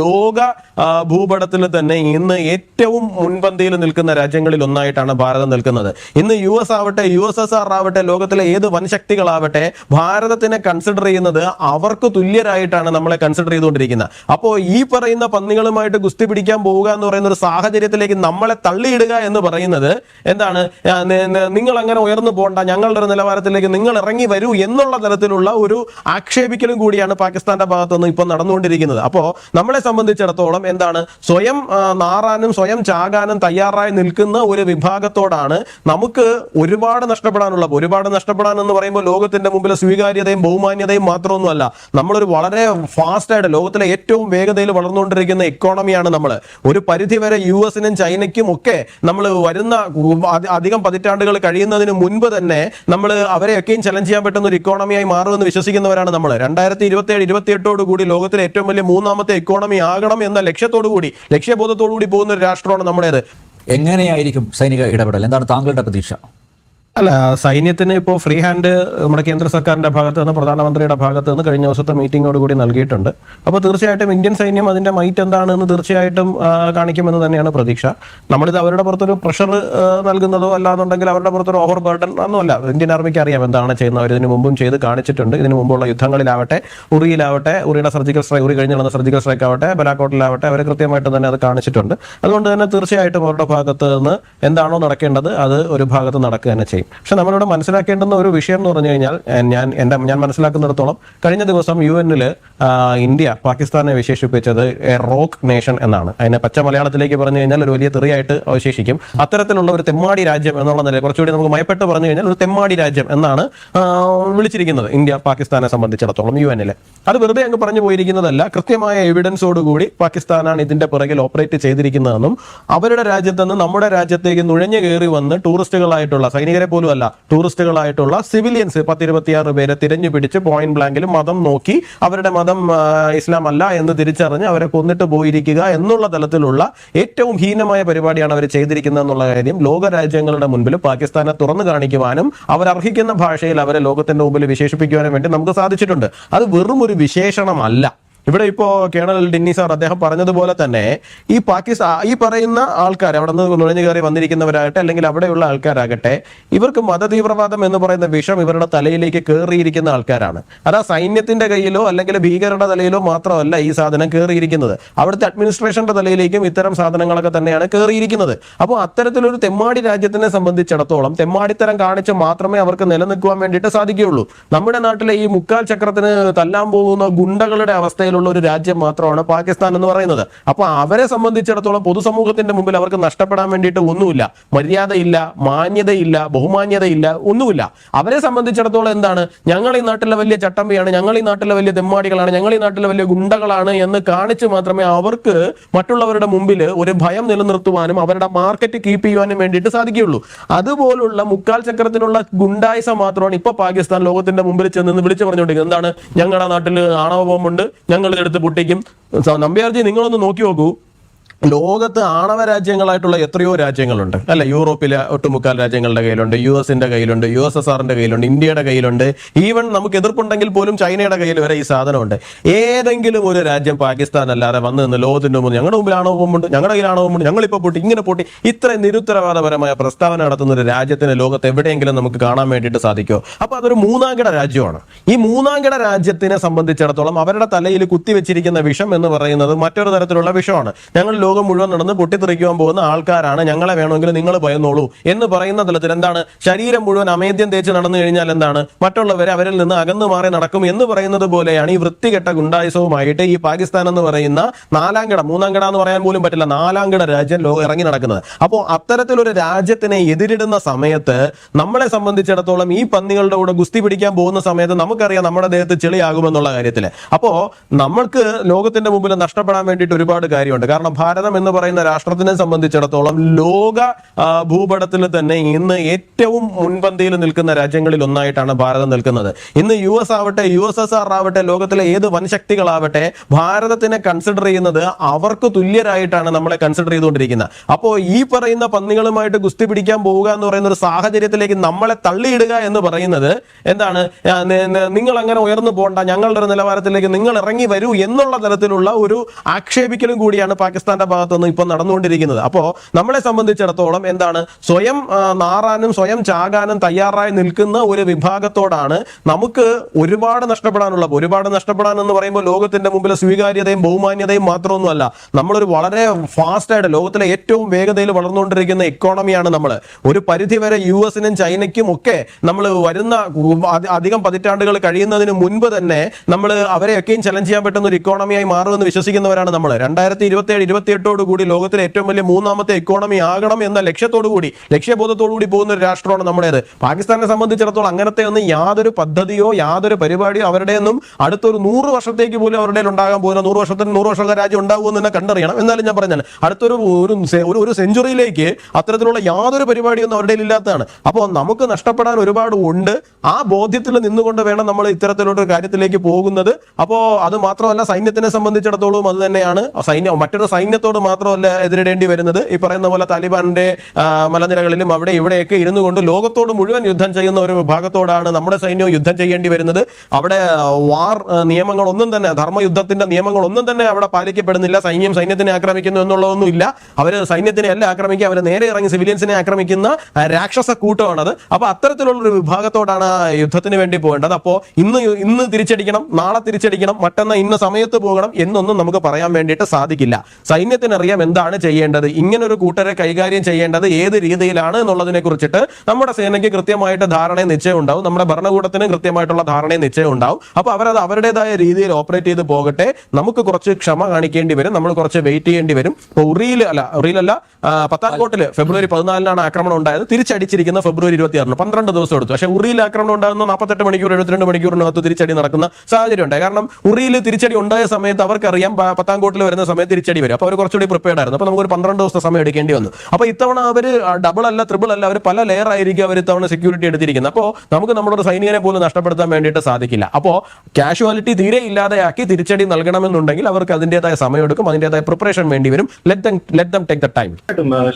ലോക ഭൂപടത്തിൽ തന്നെ ഇന്ന് ഏറ്റവും മുൻപന്തിയിൽ നിൽക്കുന്ന രാജ്യങ്ങളിൽ ഒന്നായിട്ടാണ് ഭാരതം നിൽക്കുന്നത്. ഇന്ന് യു എസ് ആവട്ടെ യു എസ് എസ് ആർ ആവട്ടെ ലോകത്തിലെ ഏത് വൻശക്തികളാവട്ടെ ഭാരതത്തിനെ കൺസിഡർ ചെയ്യുന്നത് അവർക്ക് തുല്യരായിട്ടാണ് നമ്മളെ കൺസിഡർ ചെയ്തുകൊണ്ടിരിക്കുന്നത്. അപ്പോൾ ഈ പറയുന്ന പന്നികളുമായിട്ട് ഗുസ്തി പിടിക്കാൻ പോവുക എന്ന് പറയുന്ന ഒരു സാഹചര്യത്തിലേക്ക് നമ്മളെ തള്ളിയിടുക എന്ന് പറയുന്നത് എന്താണ്? നിങ്ങൾ അങ്ങനെ ഉയർന്നു പോകണ്ട ഞങ്ങളുടെ ഒരു നിലവാരത്തിലേക്ക് നിങ്ങൾ ഇറങ്ങി വരൂ എന്നുള്ള തരത്തിലുള്ള ഒരു ആക്ഷേപിക്കലും കൂടിയാണ് പാകിസ്ഥാന്റെ ഭാഗത്തുനിന്ന് ഇപ്പൊ നടന്നുകൊണ്ടിരിക്കുന്നത്. അപ്പോൾ നമ്മളെ സംബന്ധിച്ചിടത്തോളം എന്താണ് സ്വയം നാറാനും സ്വയം ചാകാനും തയ്യാറായി നിൽക്കുന്ന ഒരു വിഭാഗത്തോടാണ് നമുക്ക് ഒരുപാട് നഷ്ടപ്പെടാനുള്ള ഒരുപാട് നഷ്ടപ്പെടാൻ എന്ന് പറയുമ്പോൾ ലോകത്തിന്റെ മുമ്പിലെ സ്വീകാര്യതയും ബഹുമാന്യതയും മാത്രമൊന്നുമല്ല. നമ്മളൊരു വളരെ ഫാസ്റ്റ് ആയിട്ട് ലോകത്തിലെ ഏറ്റവും വേഗതയിൽ വളർന്നുകൊണ്ടിരിക്കുന്ന ഇക്കോണമിയാണ് നമ്മൾ ഒരു പരിധി വരെ യു എസിനും ചൈനയ്ക്കും ഒക്കെ നമ്മൾ വരുന്ന അധികം പതിറ്റാണ്ടുകൾ കഴിയുന്നതിന് മുൻപ് തന്നെ നമ്മൾ അവരെയൊക്കെയും ചലഞ്ച് ചെയ്യാൻ പറ്റുന്ന ഒരു ഇക്കോണമിയായി മാറുമെന്ന് വിശ്വസിക്കുന്നവരാണ് നമ്മൾ രണ്ടായിരത്തി ഇരുപത്തി ഏഴ് ഇരുപത്തി കൂടി ലോകത്തിലെ ഏറ്റവും വലിയ മൂന്നാമത്തെ ഇക്കോണമി ആകണം എന്ന ലക്ഷ്യത്തോടു കൂടി ലക്ഷ്യബോധത്തോടു കൂടി പോകുന്ന ഒരു രാഷ്ട്രമാണ് നമ്മുടേത്. എങ്ങനെയായിരിക്കും സൈനിക ഇടപെടൽ? എന്താണ് താങ്കളുടെ പ്രതീക്ഷ? അല്ല സൈന്യത്തിന് ഇപ്പോൾ ഫ്രീ ഹാൻഡ് നമ്മുടെ കേന്ദ്ര സർക്കാരിന്റെ ഭാഗത്ത് നിന്ന് പ്രധാനമന്ത്രിയുടെ ഭാഗത്ത് നിന്ന് കഴിഞ്ഞ ദിവസത്തെ മീറ്റിംഗോട് കൂടി നൽകിയിട്ടുണ്ട്. അപ്പോൾ തീർച്ചയായിട്ടും ഇന്ത്യൻ സൈന്യം അതിന്റെ മൈറ്റ് എന്താണെന്ന് തീർച്ചയായിട്ടും കാണിക്കുമെന്ന് തന്നെയാണ് പ്രതീക്ഷ. നമ്മളിത് അവരുടെ പുറത്തൊരു പ്രഷർ നൽകുന്നതോ അല്ലാന്നുണ്ടെങ്കിൽ അവരുടെ പുറത്തൊരു ഓവർ ബർഡൻ ഒന്നുമല്ല ഇന്ത്യൻ ആർമിക്ക് അറിയാം എന്താണ് ചെയ്യുന്നത്. അവർ ഇതിനു മുമ്പും ചെയ്ത് കാണിച്ചിട്ടുണ്ട്. ഇതിനു മുമ്പുള്ള യുദ്ധങ്ങളിലാവട്ടെ ഉറിയിലാവട്ടെ ഉറിയുടെ സർജിക്കൽ സ്ട്രൈക്ക് ഉറി കഴിഞ്ഞ് സർജിക്കൽ സ്ട്രൈക്ക് ആവട്ടെ ബലാക്കോട്ടിലാവട്ടെ അവർ കൃത്യമായിട്ട് തന്നെ അത് കാണിച്ചിട്ടുണ്ട്. അതുകൊണ്ട് തന്നെ തീർച്ചയായിട്ടും അവരുടെ ഭാഗത്ത് നിന്ന് എന്താണോ നടക്കേണ്ടത് അത് ഒരു ഭാഗത്ത് നടക്കുക തന്നെ ചെയ്യും. പക്ഷെ നമ്മളിവിടെ മനസ്സിലാക്കേണ്ടുന്ന ഒരു വിഷയം എന്ന് പറഞ്ഞു കഴിഞ്ഞാൽ ഞാൻ എന്റെ ഞാൻ മനസ്സിലാക്കുന്നിടത്തോളം കഴിഞ്ഞ ദിവസം യു എന്നിൽ ഇന്ത്യ പാകിസ്ഥാനെ വിശേഷിപ്പിച്ചത് എ റോക്ക് നേഷൻ എന്നാണ്. അതിനെ പച്ച മലയാളത്തിലേക്ക് പറഞ്ഞു കഴിഞ്ഞാൽ ഒരു വലിയ തെറിയായിട്ട് അവശേഷിക്കും. അത്തരത്തിലുള്ള ഒരു തെമ്മാടി രാജ്യം എന്നുള്ള നിലയിൽ കുറച്ചുകൂടി നമുക്ക് മയപ്പെട്ട് പറഞ്ഞു കഴിഞ്ഞാൽ ഒരു തെമ്മാടി രാജ്യം എന്നാണ് വിളിച്ചിരിക്കുന്നത് ഇന്ത്യ പാകിസ്ഥാനെ സംബന്ധിച്ചിടത്തോളം യു എന്നിൽ അത് വെറുതെ അങ്ങ് പറഞ്ഞു പോയിരിക്കുന്നതല്ല കൃത്യമായ എവിഡൻസോടുകൂടി പാകിസ്ഥാനാണ് ഇതിന്റെ പിറകിൽ ഓപ്പറേറ്റ് ചെയ്തിരിക്കുന്നതെന്നും അവരുടെ രാജ്യത്ത് നിന്ന് നമ്മുടെ രാജ്യത്തേക്ക് നുഴഞ്ഞു കയറി വന്ന് ടൂറിസ്റ്റുകളായിട്ടുള്ള സൈനികരെ പോലും അല്ല ടൂറിസ്റ്റുകളായിട്ടുള്ള സിവിലിയൻസ് പത്തിരുപത്തിയാറ് പേരെ തിരഞ്ഞു പിടിച്ച് പോയിന്റ് ബ്ലാങ്കിൽ മതം നോക്കി അവരുടെ മതം ഇസ്ലാം അല്ല എന്ന് തിരിച്ചറിഞ്ഞ് അവരെ കൊന്നിട്ട് പോയിരിക്കുക എന്നുള്ള തലത്തിലുള്ള ഏറ്റവും ഹീനമായ പരിപാടിയാണ് അവർ ചെയ്തിരിക്കുന്നത് എന്നുള്ള കാര്യം ലോക രാജ്യങ്ങളുടെ മുൻപിൽ പാകിസ്ഥാനെ തുറന്നു കാണിക്കുവാനും അവർ അർഹിക്കുന്ന ഭാഷയിൽ അവരെ ലോകത്തിന്റെ മുമ്പിൽ വിശേഷിപ്പിക്കുവാനും വേണ്ടി നമുക്ക് സാധിച്ചിട്ടുണ്ട്. അത് വെറും ഒരു വിശേഷണമല്ല. ഇവിടെ ഇപ്പോ കേണൽ ഡിന്നി സാർ അദ്ദേഹം പറഞ്ഞതുപോലെ തന്നെ ഈ പാകിസ്ഥാൻ ഈ പറയുന്ന ആൾക്കാർ അവിടെ നിന്ന് നുഴഞ്ഞു കയറി വന്നിരിക്കുന്നവരാകട്ടെ അല്ലെങ്കിൽ അവിടെയുള്ള ആൾക്കാരാകട്ടെ ഇവർക്ക് മതതീവ്രവാദം എന്ന് പറയുന്ന വിഷം ഇവരുടെ തലയിലേക്ക് കയറിയിരിക്കുന്ന ആൾക്കാരാണ്. അതാ സൈന്യത്തിന്റെ കയ്യിലോ അല്ലെങ്കിൽ ഭീകരരുടെ തലയിലോ മാത്രമല്ല ഈ സാധനം കയറിയിരിക്കുന്നത് അവിടുത്തെ അഡ്മിനിസ്ട്രേഷന്റെ തലയിലേക്കും ഇത്തരം സാധനങ്ങളൊക്കെ തന്നെയാണ് കയറിയിരിക്കുന്നത് അപ്പോൾ അത്തരത്തിലൊരു തെമ്മാടി രാജ്യത്തിനെ സംബന്ധിച്ചിടത്തോളം തെമ്മാടിത്തരം കാണിച്ച് മാത്രമേ അവർക്ക് നിലനിൽക്കുവാൻ വേണ്ടിയിട്ട് സാധിക്കുകയുള്ളൂ. നമ്മുടെ നാട്ടിലെ ഈ മുക്കാൽ ചക്രത്തിന് തല്ലാൻ പോകുന്ന ഗുണ്ടകളുടെ അവസ്ഥയിലുള്ള ഒരു രാജ്യം മാത്രമാണ് പാകിസ്ഥാൻ എന്ന് പറയുന്നത്. അപ്പൊ അവരെ സംബന്ധിച്ചിടത്തോളം പൊതുസമൂഹത്തിന്റെ മുമ്പിൽ അവർക്ക് നഷ്ടപ്പെടാൻ വേണ്ടിയിട്ട് ഒന്നുമില്ല. മര്യാദയില്ല മാന്യതയില്ല ബഹുമാന്യതയില്ല ഒന്നുമില്ല. അവരെ സംബന്ധിച്ചിടത്തോളം എന്താണ്? ഞങ്ങൾ ഈ നാട്ടിലെ വലിയ ചട്ടമ്പിയാണ് ഞങ്ങൾ ഈ നാട്ടിലെ വലിയ തെമ്മാടികളാണ് ഞങ്ങൾ ഈ നാട്ടിലെ വലിയ ഗുണ്ടകളാണ് എന്ന് കാണിച്ച് മാത്രമേ അവർക്ക് മറ്റുള്ളവരുടെ മുമ്പിൽ ഒരു ഭയം നിലനിർത്തുവാനും അവരുടെ മാർക്കറ്റ് കീപ്പ് ചെയ്യുവാനും വേണ്ടിയിട്ട് സാധിക്കുകയുള്ളൂ. അതുപോലുള്ള മുക്കാൽ ചക്രത്തിനുള്ള ഗുണ്ടായിസം മാത്രമാണ് ഇപ്പൊ പാകിസ്ഥാൻ ലോകത്തിന്റെ മുമ്പിൽ ചെന്ന് വിളിച്ചു പറഞ്ഞുകൊണ്ടിരിക്കുന്നത്. എന്താണ്? ഞങ്ങളുടെ നാട്ടിൽ ആണവ ബോംബുണ്ട് ഞങ്ങൾ പൊട്ടിക്കും. നമ്പ്യാർജി നിങ്ങളൊന്ന് നോക്കി നോക്കൂ. ലോകത്ത് ആണവ രാജ്യങ്ങളായിട്ടുള്ള എത്രയോ രാജ്യങ്ങളുണ്ട്. അല്ല? യൂറോപ്പിലെ ഒട്ടുമുക്കാൽ രാജ്യങ്ങളുടെ കയ്യിലുണ്ട്. യു എസിന്റെ കയ്യിലുണ്ട്. യു എസ് എസ് ആറിന്റെ കയ്യിലുണ്ട്. ഇന്ത്യയുടെ കയ്യിലുണ്ട്. ഈവൻ നമുക്ക് എതിർപ്പുണ്ടെങ്കിൽ പോലും ചൈനയുടെ കയ്യിൽ വരെ ഈ സാധനമുണ്ട്. ഏതെങ്കിലും ഒരു രാജ്യം പാകിസ്ഥാൻ അല്ലാതെ വന്ന് നിന്ന് ലോകത്തിന്റെ മുമ്പ് ഞങ്ങളുടെ മുമ്പിൽ ആണവ ബോംബുണ്ട് ഞങ്ങളുടെ കയ്യിൽ ഞങ്ങൾ ഞങ്ങളിപ്പോൾ പൊട്ടി ഇങ്ങനെ പൊട്ടി ഇത്ര നിരുത്തരവാദപരമായ പ്രസ്താവന നടത്തുന്ന ഒരു രാജ്യത്തിന് ലോകത്ത് എവിടെയെങ്കിലും നമുക്ക് കാണാൻ വേണ്ടിയിട്ട് സാധിക്കുമോ? അപ്പൊ അതൊരു മൂന്നാംകിട രാജ്യമാണ്. ഈ മൂന്നാംകിട രാജ്യത്തിനെ സംബന്ധിച്ചിടത്തോളം അവരുടെ തലയിൽ കുത്തിവെച്ചിരിക്കുന്ന വിഷം എന്ന് പറയുന്നത് മറ്റൊരു തരത്തിലുള്ള വിഷമാണ്. ഞങ്ങൾ ലോകം മുഴുവൻ നടന്ന് പൊട്ടിത്തെറിക്കുവാൻ പോകുന്ന ആൾക്കാരാണ്. ഞങ്ങളെ വേണമെങ്കിൽ നിങ്ങൾ ഭയന്നോളൂ എന്ന് പറയുന്ന തലത്തിൽ എന്താണ്? ശരീരം മുഴുവൻ അമേദ്യം തേച്ച് നടന്നു കഴിഞ്ഞാൽ എന്താണ്? മറ്റുള്ളവരെ അവരിൽ നിന്ന് അകന്നു മാറി നടക്കും എന്ന് പറയുന്നത് പോലെയാണ് ഈ വൃത്തികെട്ട ഗുണ്ടായുസവുമായിട്ട് ഈ പാകിസ്ഥാൻ എന്ന് പറയുന്ന നാലാം കിട മൂന്നാം കിട എന്ന് പറയാൻ പോലും പറ്റില്ല. നാലാം കിട രാജ്യം ലോകം ഇറങ്ങി നടക്കുന്നത്. അപ്പോൾ അത്തരത്തിലൊരു രാജ്യത്തിനെ എതിരിടുന്ന സമയത്ത് നമ്മളെ സംബന്ധിച്ചിടത്തോളം ഈ പന്നികളുടെ കൂടെ ഗുസ്തി പിടിക്കാൻ പോകുന്ന സമയത്ത് നമുക്കറിയാം നമ്മുടെ ദേഹത്ത് ചെളിയാകുമെന്നുള്ള കാര്യത്തിൽ അപ്പോൾ നമ്മൾക്ക് ലോകത്തിന്റെ മുമ്പിൽ നഷ്ടപ്പെടാൻ വേണ്ടിയിട്ട് ഒരുപാട് കാര്യമുണ്ട്. കാരണം ഭാരത ഭാരതം എന്ന് പറയുന്ന രാഷ്ട്രത്തിനെ സംബന്ധിച്ചിടത്തോളം ലോക ഭൂപടത്തിൽ തന്നെ ഇന്ന് ഏറ്റവും മുൻപന്തിയിൽ നിൽക്കുന്ന രാജ്യങ്ങളിൽ ഒന്നായിട്ടാണ് ഭാരതം നിൽക്കുന്നത്. ഇന്ന് യു എസ് ആവട്ടെ യു എസ് എസ് ആർ ആവട്ടെ ലോകത്തിലെ ഏത് വൻശക്തികളാവട്ടെ ഭാരതത്തിനെ കൺസിഡർ ചെയ്യുന്നത് അവർക്ക് തുല്യരായിട്ടാണ് നമ്മളെ കൺസിഡർ ചെയ്തുകൊണ്ടിരിക്കുന്നത്. അപ്പോൾ ഈ പറയുന്ന പന്നികളുമായിട്ട് ഗുസ്തി പിടിക്കാൻ പോവുക എന്ന് പറയുന്ന ഒരു സാഹചര്യത്തിലേക്ക് നമ്മളെ തള്ളിയിടുക എന്ന് പറയുന്നത് എന്താണ്? നിങ്ങൾ അങ്ങനെ ഉയർന്നു പോകണ്ട ഞങ്ങളുടെ ഒരു നിലവാരത്തിലേക്ക് നിങ്ങൾ ഇറങ്ങി വരൂ എന്നുള്ള തരത്തിലുള്ള ഒരു ആക്ഷേപിക്കലും കൂടിയാണ് പാകിസ്ഥാന്റെ ഭാഗത്തുനിന്ന് ഇപ്പോൾ നടന്നുകൊണ്ടിരിക്കുന്നത്. അപ്പോൾ നമ്മളെ സംബന്ധിച്ചിടത്തോളം എന്താണ്? സ്വയം നാറാനും സ്വയം ചാകാനും തയ്യാറായി നിൽക്കുന്ന ഒരു വിഭാഗത്തോടാണ് നമുക്ക് ഒരുപാട് നഷ്ടപ്പെടാനുള്ള ഒരുപാട് നഷ്ടപ്പെടാൻ എന്ന് പറയുമ്പോൾ ലോകത്തിന്റെ മുമ്പിലെ സ്വീകാര്യതയും ബഹുമാന്യതയും മാത്രമൊന്നുമല്ല. നമ്മളൊരു വളരെ ഫാസ്റ്റ് ആയിട്ട് ലോകത്തിലെ ഏറ്റവും വേഗതയിൽ വളർന്നുകൊണ്ടിരിക്കുന്ന ഇക്കോണമിയാണ് നമ്മൾ ഒരു പരിധി വരെ യു എസിനും ചൈനയ്ക്കും ഒക്കെ നമ്മൾ വരുന്ന അധി- അധികം പതിറ്റാണ്ടുകൾ കഴിയുന്നതിന് മുൻപ് തന്നെ നമ്മൾ അവരെയൊക്കെയും ചലഞ്ച് ചെയ്യാൻ പറ്റുന്ന ഒരു ഇക്കോണമിയായി മാറുമെന്ന് വിശ്വസിക്കുന്നവരാണ് നമ്മൾ രണ്ടായിരത്തി ഇരുപത്തി ഏഴ് ഇരുപത്തിയെട്ടോട് കൂടി ലോകത്തിലെ ഏറ്റവും വലിയ മൂന്നാമത്തെ ഇക്കോണമി ആകണം എന്ന ലക്ഷ്യത്തോടു കൂടി പോകുന്ന ഒരു രാഷ്ട്രമാണ് നമ്മുടേത്. പാകിസ്ഥാനെ സംബന്ധിച്ചിടത്തോളം അങ്ങനത്തെ ഒന്നും യാതൊരു പദ്ധതിയോ യാതൊരു പരിപാടിയോ അവരുടെ ഒന്നും അടുത്തൊരു നൂറ് വർഷത്തേക്ക് പോലും അവരുടെ ഉണ്ടാകാൻ പോകുന്ന നൂറ് വർഷത്തിന് നൂറ് വർഷത്തെ രാജ്യം ഉണ്ടാകുമെന്ന് തന്നെ കണ്ടറിയണം. എന്നാലും ഞാൻ പറഞ്ഞാൽ അടുത്തൊരു ഒരു ഒരു- സെഞ്ചുറിയിലേക്ക് അത്തരത്തിലുള്ള യാതൊരു പരിപാടിയൊന്നും അവരുടെ ഇല്ലാത്തതാണ്. അപ്പോൾ നമുക്ക് നഷ്ടപ്പെടാൻ ഒരുപാട് ഉണ്ട്. ആ ബോധ്യത്തിൽ നിന്നുകൊണ്ട് വേണം നമ്മൾ ഇത്തരത്തിലുള്ള കാര്യത്തിലേക്ക് പോകുന്നത്. അപ്പോൾ അത് മാത്രമല്ല സൈന്യത്തിനെ സംബന്ധിച്ചിടത്തോളം അത് തന്നെയാണ്. സൈന്യം മറ്റൊരു സൈന്യത്തോട് മാത്രമല്ല എതിരിടേണ്ടി വരുന്നത്. ഈ പറയുന്ന പോലെ താലിബാന്റെ മലനിരകളിലും അവിടെ ഇവിടെയൊക്കെ ഇരുന്നു കൊണ്ട് ലോകത്തോട് മുഴുവൻ യുദ്ധം ചെയ്യുന്ന ഒരു വിഭാഗത്തോടാണ് നമ്മുടെ സൈന്യവും യുദ്ധം ചെയ്യേണ്ടി വരുന്നത്. അവിടെ വാർ നിയമങ്ങളൊന്നും തന്നെ ധർമ്മയുദ്ധത്തിന്റെ നിയമങ്ങളൊന്നും തന്നെ അവിടെ പാലിക്കപ്പെടുന്നില്ല. സൈന്യം സൈന്യത്തിനെ ആക്രമിക്കുന്നു എന്നുള്ളതൊന്നും ഇല്ല അവർ സൈന്യത്തിനെ അല്ല ആക്രമിക്കുക അവർ നേരെ ഇറങ്ങി സിവിലിയൻസിനെ ആക്രമിക്കുന്ന രാക്ഷസ കൂട്ടമാണത്. അപ്പൊ അത്തരത്തിലുള്ള ഒരു വിഭാഗത്തോടാണ് യുദ്ധത്തിന് വേണ്ടി പോകേണ്ടത്. അപ്പോൾ ഇന്ന് ഇന്ന് തിരിച്ചടിക്കണം നാളെ തിരിച്ചടിക്കണം മറ്റെന്നാ ഇന്ന സമയത്ത് പോകണം എന്നൊന്നും നമുക്ക് പറയാൻ വേണ്ടിയിട്ട് സാധിക്കില്ല. സൈന്യത്തിനറിയാം എന്താണ് ചെയ്യേണ്ടത്. ഇങ്ങനെ ഒരു കൂട്ടരെ കൈകാര്യം ചെയ്യേണ്ടത് ഏത് രീതിയിലാണ് എന്നുള്ളതിനെ കുറിച്ചിട്ട് നമ്മുടെ സേനയ്ക്ക് കൃത്യമായിട്ട് ധാരണയും നിശ്ചയം ഉണ്ടാവും. നമ്മുടെ ഭരണകൂടത്തിന് കൃത്യമായിട്ടുള്ള ധാരണയും നിശ്ചയം ഉണ്ടാവും. അപ്പോൾ അവരത് അവരുടേതായ രീതിയിൽ ഓപ്പറേറ്റ് ചെയ്ത് പോകട്ടെ. നമുക്ക് കുറച്ച് ക്ഷമ കാണിക്കേണ്ടി വരും. നമ്മൾ കുറച്ച് വെയിറ്റ് ചെയ്യേണ്ടി വരും. ഇപ്പൊ ഉറിയിൽ അല്ല ഉറിയിലല്ല പത്താൻകോട്ടിൽ ഫെബ്രുവരി പതിനാലിനാണ് ആക്രമണം ഉണ്ടായത്. തിരിച്ചടിച്ചിരിക്കുന്ന ഫെബ്രുവരി ഇരുപത്തി ആറിന് പന്ത്രണ്ട് ദിവസം എടുത്തു. പക്ഷേ ഉറിയിൽ ആക്രമണം ഉണ്ടാകുന്ന. നാൽപ്പത്തെട്ട് മണിക്കൂർ എഴുപത്തിരണ്ട് മണിക്കൂറിനകത്ത് തിരിച്ചടി നടക്കുന്ന സാഹചര്യം ഉണ്ടായി കാരണം ഉറിയിൽ തിരിച്ചടി ഉണ്ടായ സമയത്ത് അവർക്കറിയാം പത്താംകോട്ടിൽ വരുന്ന സമയത്ത് തിരിച്ചടി വരും. അപ്പോൾ അവർ കുറച്ചുകൂടി പ്രിപ്പയർഡ് ആയിരുന്നു. അപ്പോൾ നമുക്ക് ഒരു പന്ത്രണ്ട് ദിവസത്തെ സമയം എടുക്കേണ്ടി വന്നു. അപ്പോൾ ഇത്തവണ അവർ ഡബിൾ അല്ല ത്രിബിൾ അല്ല അവർ പല ലെയർ ആയിരിക്കും അവർ ഇത്തവണ സെക്യൂരിറ്റി എടുത്തിരിക്കുന്നത്. അപ്പോൾ നമുക്ക് നമ്മുടെ സൈനികനെ പോലും നഷ്ടപ്പെടുത്താൻ വേണ്ടിയിട്ട് സാധിക്കില്ല. അപ്പോൾ കാഷ്വാലിറ്റി തീരെ ഇല്ലാതെയാക്കി തിരിച്ചടി നൽകണമെന്നുണ്ടെങ്കിൽ അവർക്ക് അതിന്റെതായ സമയമെടുക്കും അതിന്റെതായ പ്രിപ്പറേഷൻ വേണ്ടി വരും. Let let them take the time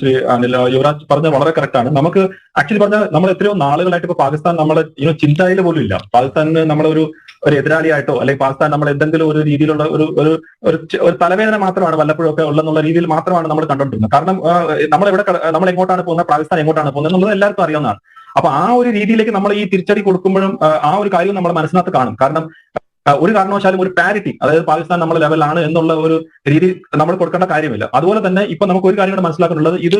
Shri Anil Yuvaraj പറഞ്ഞത് വളരെ കറക്റ്റ് ആണ്. നമുക്ക് ആക്ച്വലി പറഞ്ഞാൽ നമ്മൾ എത്രയോ നാളുകളായിട്ട് ഇപ്പൊ പാകിസ്ഥാൻ നമ്മളെ ഇനോ ചിന്തയിൽ പോലും ഇല്ല. പാകിസ്ഥാനിന് നമ്മളൊരു ഒരു എതിരാളിയായിട്ടോ അല്ലെങ്കിൽ പാകിസ്ഥാൻ നമ്മൾ എന്തെങ്കിലും ഒരു രീതിയിലുള്ള ഒരു ഒരു ഒരു ഒരു തലവേദന മാത്രമാണ് വല്ലപ്പോഴും ഒക്കെ ഉള്ളെന്നുള്ള രീതിയിൽ മാത്രമാണ് നമ്മൾ കണ്ടുകൊണ്ടിരുന്നത്. കാരണം നമ്മൾ എവിടെ നമ്മൾ എങ്ങോട്ടാണ് പോകുന്നത് പാകിസ്ഥാൻ എങ്ങോട്ടാണ് പോകുന്നത് എന്നുള്ളത് എല്ലാവർക്കും അറിയാവുന്നതാണ്. അപ്പൊ ആ ഒരു രീതിയിലേക്ക് നമ്മൾ ഈ തിരിച്ചടി കൊടുക്കുമ്പോഴും ആ, ഒരു കാര്യം നമ്മൾ മനസ്സിനകത്ത് കാണും. കാരണം ഒരു കാരണവശാലും ഒരു പാരിറ്റി അതായത് പാകിസ്ഥാൻ നമ്മുടെ ലെവലാണ് എന്നുള്ള ഒരു രീതി നമ്മൾ കൊടുക്കേണ്ട കാര്യമില്ല. അതുപോലെ തന്നെ ഇപ്പൊ നമുക്ക് ഒരു കാര്യം കൂടെ മനസ്സിലാക്കാനുള്ളത് ഇത്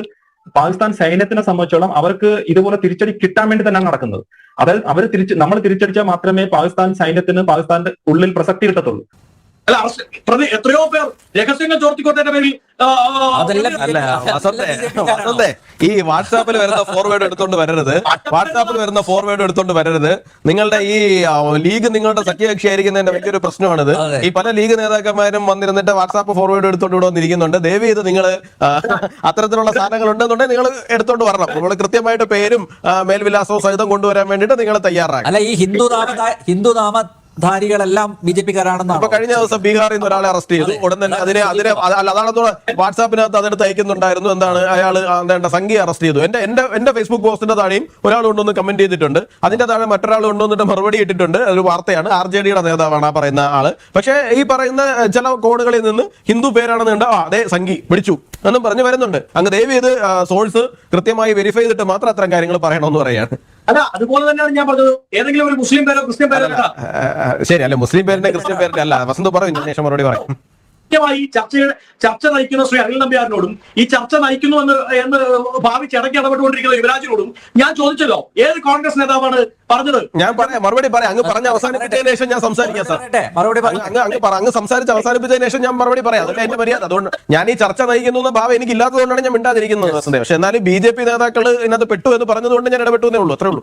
പാകിസ്ഥാൻ സൈന്യത്തിനെ സംബന്ധിച്ചോളം അവർക്ക് ഇതുപോലെ തിരിച്ചടി കിട്ടാൻ വേണ്ടി തന്നെയാണ് നടക്കുന്നത്. അതായത് അവർ തിരിച്ച് നമ്മൾ തിരിച്ചടിച്ചാൽ മാത്രമേ പാകിസ്ഥാൻ സൈന്യത്തിന് പാകിസ്ഥാന്റെ ഉള്ളിൽ പ്രസക്തി കിട്ടത്തുള്ളൂ. അല്ല അറസ്റ്റ് പ്രതി എത്രയോ പേർ രഹസ്യങ്ങൾ ചോർത്തിക്കൊണ്ടതിന്റെ പേരിൽ അല്ല ഈ വാട്സാപ്പിൽ വരുന്ന ഫോർവേഡ് എടുത്തോണ്ട് വരരുത് വാട്സാപ്പിൽ വരുന്ന ഫോർവേഡ് എടുത്തോണ്ട് വരരുത് നിങ്ങളുടെ ഈ ലീഗ് നിങ്ങളുടെ സഖ്യകക്ഷി ആയിരിക്കുന്നതിന്റെ വലിയൊരു പ്രശ്നമാണിത് ഈ പല ലീഗ് നേതാക്കന്മാരും വന്നിരുന്നിട്ട് വാട്സാപ്പ് ഫോർവേഡ് എടുത്തോണ്ട് ഇവിടെ വന്നിരിക്കുന്നുണ്ട് ദയവ് ചെയ്ത് നിങ്ങൾ അത്തരത്തിലുള്ള സാധനങ്ങൾ ഉണ്ടെന്നുണ്ടെങ്കിൽ നിങ്ങൾ എടുത്തോണ്ട് വരണം നമ്മൾ കൃത്യമായിട്ട് പേരും മേൽവിലാസവും സഹിതം കൊണ്ടുവരാൻ വേണ്ടിട്ട് നിങ്ങൾ തയ്യാറാക്കും അല്ല ഈ ഹിന്ദു നാമ ഹിന്ദു നാമധാരികളെല്ലാം ബി ജെ പിക്കാരാണെന്നാണ് കഴിഞ്ഞ ദിവസം ബീഹാറിൽ നിന്ന് ഒരാളെ അറസ്റ്റ് ചെയ്തു. ഉടൻ തന്നെ അതിനെ അതിനെ അത് അല്ല അതാണ് വാട്സാപ്പിനകത്ത് അതെടുത്ത് അയക്കുന്നുണ്ടായിരുന്നു എന്താണ് അയാൾ എന്താ സംഖ്യ അറസ്റ്റ് ചെയ്തു. എന്റെ എന്റെ എന്റെ ഫേസ്ബുക്ക് പോസ്റ്റിന്റെ താഴെയും ഒരാൾ കൊണ്ടുവന്ന് കമന്റ് ചെയ്തിട്ടുണ്ട്. അതിന്റെ താഴെ മറ്റൊരാൾ കൊണ്ടുവന്നിട്ട് മറുപടി ഇട്ടിട്ടുണ്ട്. ഒരു വാർത്തയാണ്. ആർ ജെ ഡിയുടെ നേതാവാണ് ആ പറയുന്ന ആൾ. പക്ഷേ ഈ പറയുന്ന ചില കോഡുകളിൽ നിന്ന് ഹിന്ദു പേരാണെന്ന് കണ്ട ആ അതെ സംഖ്യ പിടിച്ചു എന്നും പറഞ്ഞു വരുന്നുണ്ട്. അങ്ങ് ദയവ് ചെയ്ത് സോഴ്സ് കൃത്യമായി വെരിഫൈ ചെയ്തിട്ട് മാത്രം അത്തരം കാര്യങ്ങൾ പറയണമെന്ന് പറയാണ് അല്ല അതുപോലെ തന്നെയാണ് ഞാൻ പറഞ്ഞത്. ഏതെങ്കിലും ഒരു മുസ്ലിം പേരോ ക്രിസ്ത്യൻ പേരോ ശരി അല്ലെ മുസ്ലിം പേരിന്റെ ക്രിസ്ത്യൻ പേരിന്റെ അല്ല വസന്ത് പറയും മറുപടി പറയും കൃത്യമായി ഈ ചർച്ചയുടെ ചർച്ച നയിക്കുന്ന ശ്രീ അനിൽ നമ്പ്യാറിനോടും ഈ ചർച്ച നയിക്കുന്നു എന്ന് എന്ന് ഭാവിച്ച് ഇടയ്ക്ക് ഇടപെട്ടുകൊണ്ടിരിക്കുന്ന യുവരാജിനോടും ഞാൻ ചോദിച്ചല്ലോ ഏത് കോൺഗ്രസ് നേതാവാണ് പറഞ്ഞത്? ഞാൻ പറയാം മറുപടി പറയാം. അങ്ങ് പറഞ്ഞ അവസാനിപ്പിച്ചതിന് ശേഷം ഞാൻ സംസാരിക്കാം സാർ. മറുപടി അങ്ങ് അങ്ങ് അങ്ങ് പറ അങ്ങ് സംസാരിച്ച് അവസാനിപ്പിച്ചതിന് ശേഷം ഞാൻ മറുപടി പറയാം. അതല്ല എന്റെ മര്യാദ. അതുകൊണ്ട് ഞാൻ ഈ ചർച്ച നയിക്കുന്നു എന്ന ഭാവം എനിക്ക് ഇല്ലാത്തതുകൊണ്ടാണ് ഞാൻ മിണ്ടാതിരിക്കുന്നത് പക്ഷേ പക്ഷെ എന്നാലും ബി ജെ പി നേതാക്കൾ ഇതിനകത്ത് പെട്ടു എന്ന് പറഞ്ഞതുകൊണ്ട് ഞാൻ ഇടപെട്ടു എന്നേ ഉള്ളൂ. അത്രേ ഉള്ളൂ.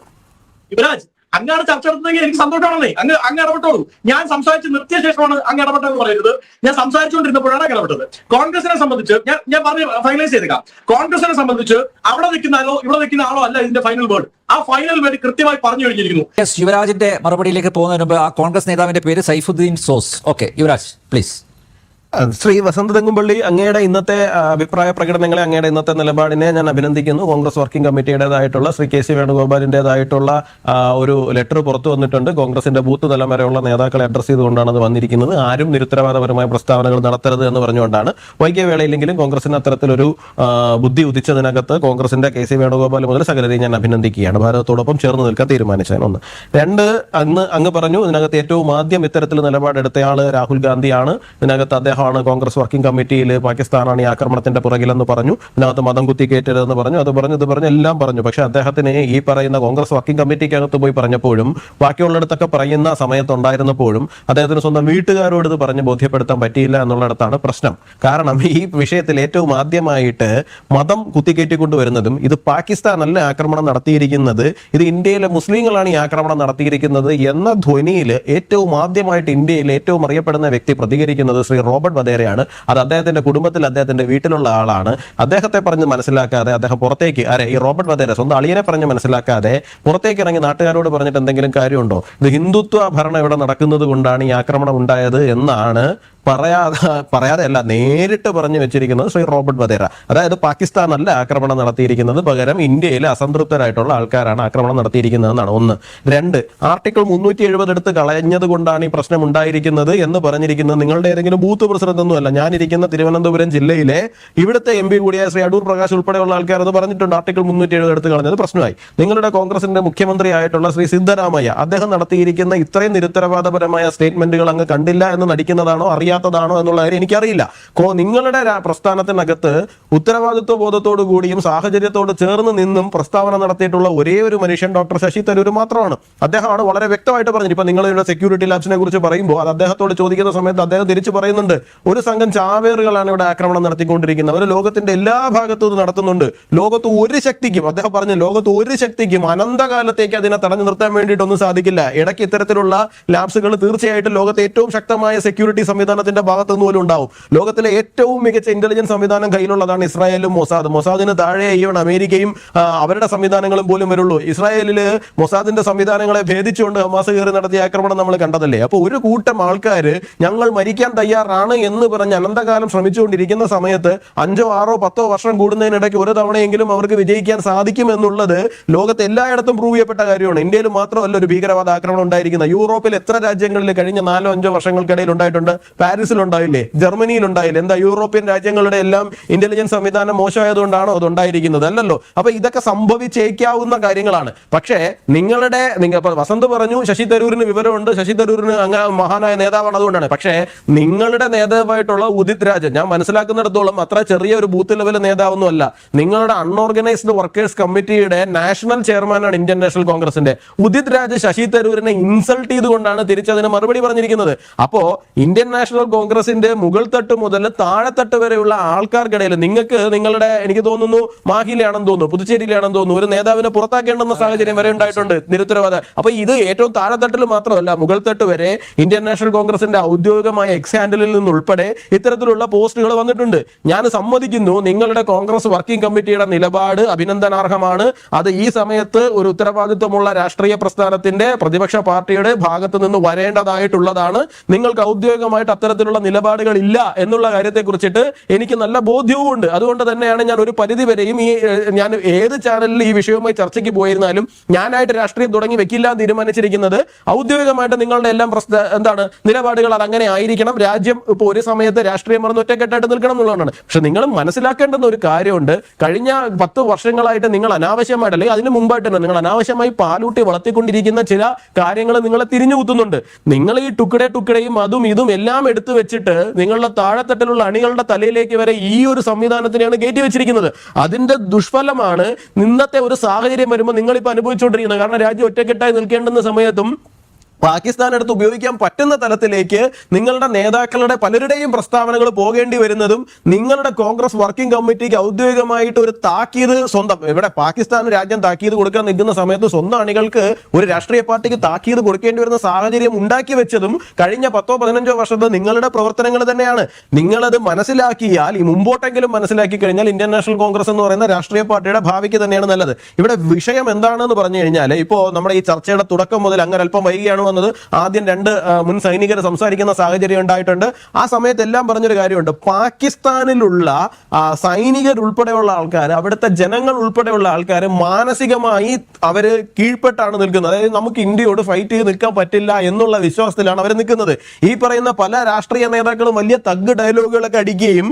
യുവരാജ് അങ്ങാണ് ചർച്ച നടത്തുന്നെങ്കിൽ എനിക്ക് സന്തോഷമാണെന്നേ. അങ്ങ് അങ്ങ് ഇടപെട്ടോളൂ. ഞാൻ സംസാരിച്ച് നിർത്തിയ ശേഷമാണ് അങ്ങ് ഇടപെട്ടെന്ന് പറയരുത്. ഞാൻ സംസാരിച്ചുകൊണ്ടിരുന്നപ്പോഴാണ് അങ്ങ് ഇടപെട്ടത്. കോൺഗ്രസിനെ സംബന്ധിച്ച് ഞാൻ ഞാൻ പറഞ്ഞ് ഫൈനലൈസ് ചെയ്തേക്കാം. കോൺഗ്രസിനെ സംബന്ധിച്ച് അവിടെ നിൽക്കുന്ന ആളോ ഇവിടെ നിൽക്കുന്ന ആളോ അല്ല ഇതിന്റെ ഫൈനൽ വേർഡ് ആ ഫൈനൽ വേർഡ് കൃത്യമായി പറഞ്ഞു കഴിഞ്ഞിരിക്കുന്നു. എസ് യുവരാജിന്റെ മറുപടിയിലേക്ക് പോകുന്നതിന് മുമ്പ് ആ കോൺഗ്രസ് നേതാവിന്റെ പേര് സൈഫുദ്ദീൻ സോസ്. ഓക്കെ യുവരാജ് പ്ലീസ് ശ്രീ വസന്ത് തെങ്കുംപള്ളി അങ്ങയുടെ ഇന്നത്തെ അഭിപ്രായ പ്രകടനങ്ങളെ അങ്ങയുടെ ഇന്നത്തെ നിലപാടിനെ ഞാൻ അഭിനന്ദിക്കുന്നു. കോൺഗ്രസ് വർക്കിംഗ് കമ്മിറ്റിയുടേതായിട്ടുള്ള ശ്രീ കെ സി വേണുഗോപാലിന്റേതായിട്ടുള്ള ഒരു ലെറ്റർ പുറത്തു വന്നിട്ടുണ്ട്. കോൺഗ്രസിന്റെ ബൂത്ത് തലം വരെയുള്ള നേതാക്കളെ അഡ്രസ് ചെയ്തുകൊണ്ടാണ് അത് വന്നിരിക്കുന്നത്. ആരും നിരുത്തരവാദപരമായ പ്രസ്താവനകൾ നടത്തരുത് എന്ന് പറഞ്ഞുകൊണ്ടാണ്. വൈകിയ വേളയിലെങ്കിലും കോൺഗ്രസിന് അത്തരത്തിലൊരു ബുദ്ധി ഉദിച്ചതിനകത്ത് കോൺഗ്രസിന്റെ കെ സി വേണുഗോപാൽ മുതൽ സകലരെയും ഞാൻ അഭിനന്ദിക്കുകയാണ്. ഭാരതത്തോടൊപ്പം ചേർന്ന് നിൽക്കാൻ തീരുമാനിച്ചതിന് ഒന്ന്. രണ്ട് അന്ന് അങ്ങ് പറഞ്ഞു ഇതിനകത്ത് ഏറ്റവും ആദ്യം ഇത്തരത്തിൽ നിലപാടെടുത്തയാൾ രാഹുൽ ഗാന്ധിയാണ്. ഇതിനകത്ത് അദ്ദേഹമാണ് കോൺഗ്രസ് വർക്കിംഗ് കമ്മിറ്റിയിൽ പാകിസ്ഥാനാണ് ഈ ആക്രമണത്തിന്റെ പുറകിലെന്ന് പറഞ്ഞു. ഇതിനകത്ത് മതം കുത്തിക്കേറ്റരുതെന്ന് പറഞ്ഞു. അത് പറഞ്ഞു ഇത് പറഞ്ഞു എല്ലാം പറഞ്ഞു. പക്ഷെ അദ്ദേഹത്തിന് ഈ പറയുന്ന കോൺഗ്രസ് വർക്കിംഗ് കമ്മിറ്റിക്കകത്ത് പോയി പറഞ്ഞപ്പോഴും ബാക്കിയുള്ളിടത്തൊക്കെ പറയുന്ന സമയത്തുണ്ടായിരുന്നപ്പോഴും അദ്ദേഹത്തിന് സ്വന്തം വീട്ടുകാരോട് ഇത് പറഞ്ഞ് ബോധ്യപ്പെടുത്താൻ പറ്റിയില്ല എന്നുള്ളിടത്താണ് പ്രശ്നം. കാരണം ഈ വിഷയത്തിൽ ഏറ്റവും ആദ്യമായിട്ട് മതം കുത്തിക്കയറ്റിക്കൊണ്ടുവരുന്നതും ഇത് പാകിസ്ഥാനല്ല ആക്രമണം നടത്തിയിരിക്കുന്നത് ഇത് ഇന്ത്യയിലെ മുസ്ലിങ്ങളാണ് ഈ ആക്രമണം നടത്തിയിരിക്കുന്നത് എന്ന ധ്വനിയിൽ ഏറ്റവും ആദ്യമായിട്ട് ഇന്ത്യയിൽ ഏറ്റവും അറിയപ്പെടുന്ന വ്യക്തി പ്രതികരിക്കുന്നത് ശ്രീ റോബർട്ട് വധേരയാണ് അത് അദ്ദേഹത്തിന്റെ കുടുംബത്തിൽ അദ്ദേഹത്തിന്റെ വീട്ടിലുള്ള ആളാണ്. അദ്ദേഹത്തെ പറഞ്ഞ് മനസ്സിലാക്കാതെ അദ്ദേഹം പുറത്തേക്ക് ആരെ ഈ റോബർട്ട് വധേര സ്വന്തം അളിയനെ പറഞ്ഞ് മനസ്സിലാക്കാതെ പുറത്തേക്ക് ഇറങ്ങി നാട്ടുകാരോട് പറഞ്ഞിട്ട് എന്തെങ്കിലും കാര്യമുണ്ടോ? ഇത് ഹിന്ദുത്വ ഭരണം ഇവിടെ നടക്കുന്നത് കൊണ്ടാണ് ഈ ആക്രമണം ഉണ്ടായത് എന്നാണ് പറയാതെ പറയാതെ അല്ല നേരിട്ട് പറഞ്ഞു വെച്ചിരിക്കുന്നത് ശ്രീ റോബർട്ട് വധേര. അതായത് പാകിസ്ഥാനല്ല ആക്രമണം നടത്തിയിരിക്കുന്നത്. പകരം ഇന്ത്യയിലെ അസംതൃപ്തരായിട്ടുള്ള ആൾക്കാരാണ് ആക്രമണം നടത്തിയിരിക്കുന്നതെന്നാണ്. ഒന്ന്. രണ്ട്. ആർട്ടിക്കിൾ മുന്നൂറ്റി എഴുപത് എടുത്ത് കളഞ്ഞത് കൊണ്ടാണ് ഈ പ്രശ്നം ഉണ്ടായിരിക്കുന്നത് എന്ന് പറഞ്ഞിരിക്കുന്നത്. നിങ്ങളുടെ ഏതെങ്കിലും ബൂത്ത് പ്രസിഡന്റ് ഒന്നുമല്ല ഞാനിരിക്കുന്ന തിരുവനന്തപുരം ജില്ലയിലെ ഇവിടുത്തെ എം പി കൂടിയായ ശ്രീ അടൂർ പ്രകാശ് ഉൾപ്പെടെയുള്ള ആൾക്കാർ പറഞ്ഞിട്ടുണ്ട്. ആർട്ടിക്കിൾ മുന്നൂറ്റി എഴുപത് എടുത്ത് കളഞ്ഞത് പ്രശ്നമായി. നിങ്ങളുടെ കോൺഗ്രസിന്റെ മുഖ്യമന്ത്രി ആയിട്ടുള്ള ശ്രീ സിദ്ധരാമയ്യ അദ്ദേഹം നടത്തിയിരിക്കുന്ന ഇത്രയും നിരുത്തരവാദപരമായ സ്റ്റേറ്റ്മെന്റുകൾ അങ്ങ് കണ്ടില്ല എന്ന് നടിക്കുന്നതാണോ അറിയാത്തതാണോ എന്നുള്ള കാര്യം എനിക്കറിയില്ല. കോ- നിങ്ങളുടെ പ്രസ്ഥാനത്തിനകത്ത് ഉത്തരവാദിത്വ ബോധത്തോടു കൂടിയും സാഹചര്യത്തോട് ചേർന്ന് നിന്നും പ്രസ്താവന നടത്തിയിട്ടുള്ള ഒരേ ഒരു മനുഷ്യൻ ഡോക്ടർ ശശി തരൂർ മാത്രമാണ്. അദ്ദേഹമാണ് വളരെ വ്യക്തമായിട്ട് പറഞ്ഞത്. ഇപ്പൊ നിങ്ങളുടെ സെക്യൂരിറ്റി ലാബ്സിനെ കുറിച്ച് പറയുമ്പോൾ അത് അദ്ദേഹത്തോട് ചോദിക്കുന്ന സമയത്ത് അദ്ദേഹം തിരിച്ചു പറയുന്നുണ്ട്. ഒരു സംഘം ചാവേറുകളാണ് ഇവിടെ ആക്രമണം നടത്തിക്കൊണ്ടിരിക്കുന്നത്. അവർ ലോകത്തിന്റെ എല്ലാ ഭാഗത്തും ഇത് നടത്തുന്നുണ്ട്. ലോകത്ത് ഒരു ശക്തിക്കും അദ്ദേഹം പറഞ്ഞു ലോകത്ത് ഒരു ശക്തിക്കും അനന്തകാലത്തേക്ക് അതിനെ തടഞ്ഞു നിർത്താൻ വേണ്ടിയിട്ടൊന്നും സാധിക്കില്ല. ഇടയ്ക്ക് ഇത്തരത്തിലുള്ള ലാബ്സുകൾ തീർച്ചയായിട്ടും ലോകത്തെ ഏറ്റവും ശക്തമായ സെക്യൂരിറ്റി സംവിധാനത്തിന്റെ ഭാഗത്തു നിന്ന് പോലും ഉണ്ടാവും. ലോകത്തിലെ ഏറ്റവും മികച്ച ഇന്റലിജൻസ് സംവിധാനം കയ്യിലുള്ളതാണ് ഇസ്രായേലും മൊസാദ്. മൊസാദിന് താഴെ ഈവൺ അമേരിക്കയും അവരുടെ സംവിധാനങ്ങളും പോലും വരുള്ളൂ. ഇസ്രായേലിൽ മൊസാദിന്റെ സംവിധാനങ്ങളെ ഭേദിച്ചുകൊണ്ട് ഹമാസ് കയറി നടത്തിയ ആക്രമണം നമ്മൾ കണ്ടതല്ലേ? അപ്പോൾ ഒരു കൂട്ടം ആൾക്കാർ ഞങ്ങൾ മരിക്കാൻ തയ്യാറാണ് എന്ന് പറഞ്ഞ് അനന്തകാലം ശ്രമിച്ചുകൊണ്ടിരിക്കുന്ന സമയത്ത് അഞ്ചോ ആറോ പത്തോ വർഷം കൂടുന്നതിനിടയ്ക്ക് ഒരു തവണയെങ്കിലും അവർക്ക് വിജയിക്കാൻ സാധിക്കും എന്നുള്ളത് ലോകത്തെ എല്ലായിടത്തും പ്രൂവ് ചെയ്യപ്പെട്ട കാര്യമാണ്. ഇന്ത്യയിൽ മാത്രമല്ല ഒരു ഭീകരവാദ ആക്രമണം ഉണ്ടായിരിക്കുന്നത്. യൂറോപ്പിൽ എത്ര രാജ്യങ്ങളിൽ കഴിഞ്ഞ നാലോ അഞ്ചോ വർഷങ്ങൾക്കിടയിൽ ഉണ്ടായിട്ടുണ്ട്? പാരീസിൽ ഉണ്ടായില്ലേ ജർമ്മനിയിൽ ഉണ്ടായില്ലേ എന്താ യൂറോപ്യൻ രാജ്യങ്ങളുടെ എല്ലാം ഇന്റലിജൻസ് സംവിധാനം മോശമായതുകൊണ്ടാണോ അത് ഉണ്ടായിരിക്കുന്നത് അല്ലല്ലോ. അപ്പൊ ഇതൊക്കെ സംഭവിച്ചേക്കാവുന്ന കാര്യങ്ങളാണ്. പക്ഷേ നിങ്ങളുടെ നിങ്ങൾ വസന്ത് പറഞ്ഞു ശശി തരൂരിന് വിവരമുണ്ട്. ശശി തരൂരിന് അങ്ങ് മഹാനായ നേതാവാണ് അതുകൊണ്ടാണ്. പക്ഷേ നിങ്ങളുടെ നേതാവായിട്ടുള്ള ഉദിത് രാജൻ ഞാൻ മനസ്സിലാക്കുന്നിടത്തോളം അത്ര ചെറിയ ഒരു ബൂത്ത് ലെവൽ നേതാവൊന്നും അല്ല നിങ്ങളുടെ അൺഓർഗനൈസ്ഡ് വർക്കേഴ്സ് കമ്മിറ്റിയുടെ നാഷണൽ ചെയർമാനാണ് ഇന്ത്യൻ നാഷണൽ കോൺഗ്രസിന്റെ. ഉദിത് രാജ് ശശി തരൂരിനെ ഇൻസൾട്ട് ചെയ്തുകൊണ്ടാണ് തിരിച്ചതിന് മറുപടി പറഞ്ഞിരിക്കുന്നത്. അപ്പോ ഇന്ത്യൻ നാഷണൽ കോൺഗ്രസിന്റെ മുകൾ തട്ട് മുതൽ താഴെത്തട്ട് വരെയുള്ള ആൾക്കാർക്കിടയിൽ നിങ്ങൾക്ക് നിങ്ങളുടെ എനിക്ക് തോന്നുന്നു മാഹിയിലാണെന്ന് തോന്നുന്നു പുതുച്ചേരിയിലാണെന്ന് തോന്നുന്നു ഒരു നേതാവിനെ പുറത്താക്കേണ്ടെന്ന സാഹചര്യം വരെ ഉണ്ടായിട്ടുണ്ട് നിരുത്തരവാദ. അപ്പൊ ഇത് ഏറ്റവും താഴെത്തട്ടിൽ മാത്രമല്ല മുകൾ തട്ട് വരെ ഇന്ത്യൻ നാഷണൽ കോൺഗ്രസിന്റെ ഔദ്യോഗികമായ എക്സ് ഹാൻഡിലിൽ നിന്നുൾപ്പെടെ ഇത്തരത്തിലുള്ള പോസ്റ്റുകൾ വന്നിട്ടുണ്ട്. ഞാൻ സമ്മതിക്കുന്നു നിങ്ങളുടെ കോൺഗ്രസ് വർക്കിംഗ് കമ്മിറ്റിയുടെ നിലപാട് അഭിനന്ദനാർഹമാണ്. അത് ഈ സമയത്ത് ഒരു ഉത്തരവാദിത്വമുള്ള രാഷ്ട്രീയ പ്രസ്ഥാനത്തിന്റെ പ്രതിപക്ഷ പാർട്ടിയുടെ ഭാഗത്ത് നിന്ന് വരേണ്ടതായിട്ടുള്ളതാണ്. നിങ്ങൾക്ക് ഔദ്യോഗികമായിട്ട് അത്തരത്തിലുള്ള നിലപാടുകൾ ഇല്ല എന്നുള്ള കാര്യത്തെ കുറിച്ചിട്ട് എനിക്ക് നല്ല ബോധ്യവും ഉണ്ട് അതുകൊണ്ട് തന്നെയാണ് ഞാൻ ഒരു പരിധി വരെയും ഈ ഞാൻ ഏത് ചാനലിൽ ഈ വിഷയവുമായി ചർച്ചയ്ക്ക് പോയിരുന്നാലും ഞാനായിട്ട് രാഷ്ട്രീയം തുടങ്ങി വെക്കില്ല എന്ന് തീരുമാനിച്ചിരിക്കുന്നത് ഔദ്യോഗികമായിട്ട് നിങ്ങളുടെ എല്ലാം പ്രശ്ന എന്താണ് നിലപാടുകൾ അത് അങ്ങനെ ആയിരിക്കണം. രാജ്യം ഇപ്പോൾ ഒരു സമയത്ത് രാഷ്ട്രീയം മറന്ന് ഒറ്റക്കെട്ടായിട്ട് നിൽക്കണം എന്നുള്ളതാണ്. പക്ഷെ നിങ്ങൾ മനസ്സിലാക്കേണ്ടുന്ന ഒരു കാര്യമുണ്ട്. കഴിഞ്ഞ പത്ത് വർഷങ്ങളായിട്ട് നിങ്ങൾ അനാവശ്യമായിട്ട് അല്ലെങ്കിൽ അതിന് മുമ്പായിട്ട് തന്നെ നിങ്ങൾ അനാവശ്യമായി പാലൂട്ടി വളർത്തിക്കൊണ്ടിരിക്കുന്ന ചില കാര്യങ്ങൾ നിങ്ങളെ തിരിഞ്ഞു കുത്തുന്നുണ്ട് നിങ്ങൾ ഈ ടുക്കടെ ടുക്കടയും അതും ഇതും എല്ലാം എടുത്തു വെച്ചിട്ട് നിങ്ങളുടെ താഴെത്തട്ടിലുള്ള അണികളുടെ തലയിലേക്ക് വരെ ഈ ഒരു സംവിധാനത്തിനെയാണ് കയറ്റി വെച്ചിരിക്കുന്നത്. അതിന്റെ ദുഷ്ഫലമാണ് ഇന്നത്തെ ഒരു സാഹചര്യം വരുമ്പോൾ നിങ്ങൾ ഇപ്പൊ അനുഭവിച്ചുകൊണ്ടിരിക്കുന്നത്. കാരണം രാജ്യം ഒറ്റക്കെട്ടായി നിൽക്കേണ്ടുന്ന സമയത്തും പാകിസ്ഥാൻ എടുത്ത് ഉപയോഗിക്കാൻ പറ്റുന്ന തലത്തിലേക്ക് നിങ്ങളുടെ നേതാക്കളുടെ പലരുടെയും പ്രസ്താവനകൾ പോകേണ്ടി വരുന്നതും നിങ്ങളുടെ കോൺഗ്രസ് വർക്കിംഗ് കമ്മിറ്റിക്ക് ഔദ്യോഗികമായിട്ട് ഒരു താക്കീത് സ്വന്തം. ഇവിടെ പാകിസ്ഥാൻ രാജ്യം താക്കീത് കൊടുക്കാൻ നിൽക്കുന്ന സമയത്ത് സ്വന്തം അണികൾക്ക് ഒരു രാഷ്ട്രീയ പാർട്ടിക്ക് താക്കീത് കൊടുക്കേണ്ടി വരുന്ന സാഹചര്യം ഉണ്ടാക്കി വെച്ചതും കഴിഞ്ഞ പത്തോ പതിനഞ്ചോ വർഷത്തെ നിങ്ങളുടെ പ്രവർത്തനങ്ങൾ തന്നെയാണ്. നിങ്ങളത് മനസ്സിലാക്കിയാൽ ഈ മുമ്പോട്ടെങ്കിലും മനസ്സിലാക്കി കഴിഞ്ഞാൽ ഇന്ത്യൻ നാഷണൽ കോൺഗ്രസ് എന്ന് പറയുന്ന രാഷ്ട്രീയ പാർട്ടിയുടെ ഭാവിക്ക് തന്നെയാണ് നല്ലത്. ഇവിടെ വിഷയം എന്താണെന്ന് പറഞ്ഞു കഴിഞ്ഞാൽ ഇപ്പോൾ നമ്മുടെ ഈ ചർച്ചയുടെ തുടക്കം മുതൽ അങ്ങനെ അല്പം വൈകിയാണ് വന്നത് ആദ്യം രണ്ട് മുൻ സൈനികർ സംസാരിക്കുന്ന സാഹചര്യം ഉണ്ടായിട്ടുണ്ട്. ആ സമയത്ത് എല്ലാം പറഞ്ഞൊരു കാര്യമുണ്ട്. പാകിസ്ഥാനിലുള്ള സൈനികർ ഉൾപ്പെടെയുള്ള ആൾക്കാർ അവിടുത്തെ ജനങ്ങൾ ഉൾപ്പെടെയുള്ള ആൾക്കാർ മാനസികമായി അവർ കീഴ്പ്പെട്ടാണ് നിൽക്കുന്നത്. അതായത് നമുക്ക് ഇന്ത്യയോട് ഫൈറ്റ് ചെയ്ത് നിൽക്കാൻ പറ്റില്ല എന്നുള്ള വിശ്വാസത്തിലാണ് അവർ നിൽക്കുന്നത്. ഈ പറയുന്ന പല രാഷ്ട്രീയ നേതാക്കളും വലിയ തഗ് ഡയലോഗുകളൊക്കെ അടിക്കുകയും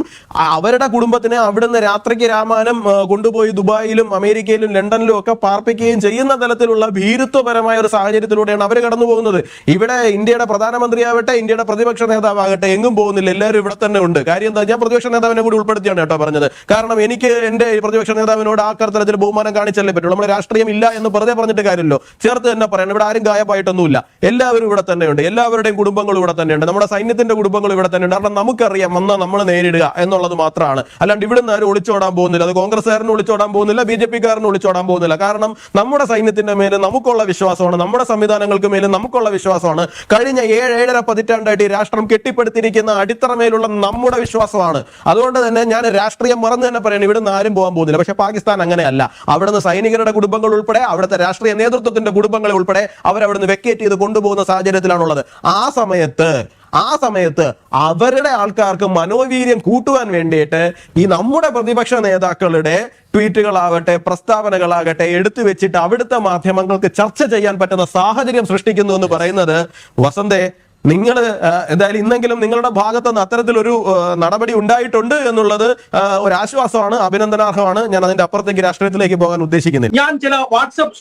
അവരുടെ കുടുംബത്തിനെ അവിടുന്ന് രാത്രിക്ക് രാമാനം കൊണ്ടുപോയി ദുബായിലും അമേരിക്കയിലും ലണ്ടനിലും ഒക്കെ പാർപ്പിക്കുകയും ചെയ്യുന്ന തലത്തിലുള്ള ഭീരുത്വപരമായ ഒരു സാഹചര്യത്തിലൂടെയാണ് അവർ കടന്നു പോകുന്നത് ഇവിടെ ഇന്ത്യയുടെ പ്രധാനമന്ത്രിയാവട്ടെ ഇന്ത്യയുടെ പ്രതിപക്ഷ നേതാവാകട്ടെ എങ്ങും പോകുന്നില്ല. എല്ലാവരും ഇവിടെ തന്നെ ഉണ്ട്. കാര്യം എന്താ? ഞാൻ പ്രതിപക്ഷ നേതാവിനെ കൂടി ഉൾപ്പെടുത്തിയാണ് കേട്ടോ പറഞ്ഞത്. കാരണം എനിക്ക് എന്റെ പ്രതിപക്ഷ നേതാവിനോട് ആ തരത്തിൽ ബഹുമാനം കാണിച്ചല്ലേ പറ്റുള്ളൂ. നമ്മുടെ രാഷ്ട്രീയം ഇല്ല എന്ന് വെറുതെ പറഞ്ഞിട്ട് കാര്യമല്ലോ ചേർത്ത് തന്നെ പറയണം. ഇവിടെ ആരും ഗായമായിട്ടൊന്നുമില്ല എല്ലാവരും ഇവിടെ തന്നെയുണ്ട് എല്ലാവരുടെയും കുടുംബങ്ങൾ ഇവിടെ തന്നെയുണ്ട് നമ്മുടെ സൈന്യത്തിന്റെ കുടുംബങ്ങൾ ഇവിടെ തന്നെയുണ്ട് കാരണം നമുക്കറിയാം വന്നാൽ നമ്മൾ നേരിടുക എന്നുള്ളത് മാത്രമാണ്. അല്ലാണ്ട് ഇവിടുന്ന് ആരും ഒളിച്ചോടാൻ പോകുന്നില്ല. അത് കോൺഗ്രസ്സുകാരന് ഒളിച്ചോടാൻ പോകുന്നില്ല. ബി ജെ പിക്കാരന് ഒളിച്ചോടാൻ പോകുന്നില്ല. കാരണം നമ്മുടെ സൈന്യത്തിന്റെ മേലെ നമുക്കുള്ള വിശ്വാസമാണ്. നമ്മുടെ സംവിധാനങ്ങൾക്ക് മേലെ നമുക്കുള്ള വിശ്വാസമാണ്. കഴിഞ്ഞ ഏഴ് ഏഴര പതിറ്റാണ്ടായിട്ട് ഈ രാഷ്ട്രം കെട്ടിപ്പടുത്തിരിക്കുന്ന അടിത്തറമേലുള്ള നമ്മുടെ വിശ്വാസമാണ്. അതുകൊണ്ട് തന്നെ ഞാൻ രാഷ്ട്രീയം മറന്നു തന്നെ പറയണം ഇവിടുന്ന് ആരും പോകാൻ പോകുന്നില്ല. പക്ഷെ പാകിസ്ഥാൻ അങ്ങനെയല്ല. അവിടുന്ന് സൈനികരുടെ കുടുംബങ്ങൾ ഉൾപ്പെടെ അവിടുത്തെ രാഷ്ട്രീയ നേതൃത്വത്തിന്റെ കുടുംബങ്ങളെ ഉൾപ്പെടെ അവരവിടുന്ന് വെക്കേറ്റ് ചെയ്ത് കൊണ്ടുപോകുന്ന സാഹചര്യത്തിലാണുള്ളത്. ആ സമയത്ത് ആ സമയത്ത് അവരുടെ ആൾക്കാർക്ക് മനോവീര്യം കൂട്ടുവാൻ വേണ്ടിയിട്ട് ഈ നമ്മുടെ പ്രതിപക്ഷ നേതാക്കളുടെ ട്വീറ്റുകളാവട്ടെ പ്രസ്താവനകളാകട്ടെ എടുത്തു വെച്ചിട്ട് അവിടുത്തെ മാധ്യമങ്ങൾക്ക് ചർച്ച ചെയ്യാൻ പറ്റുന്ന സാഹചര്യം സൃഷ്ടിക്കുന്നു എന്ന് പറയുന്നത് വസന്തേ നിങ്ങൾ എന്തായാലും ഇന്നെങ്കിലും നിങ്ങളുടെ ഭാഗത്ത് നിന്ന് അത്തരത്തിലൊരു നടപടി ഉണ്ടായിട്ടുണ്ട് എന്നുള്ളത് ഒരു ആശ്വാസമാണ് അഭിനന്ദനാർഹമാണ്. ഞാൻ അതിന്റെ അപ്പുറത്തേക്ക് രാഷ്ട്രീയത്തിലേക്ക് പോകാൻ ഉദ്ദേശിക്കുന്നില്ല. ഞാൻ ചില വാട്സപ്പ്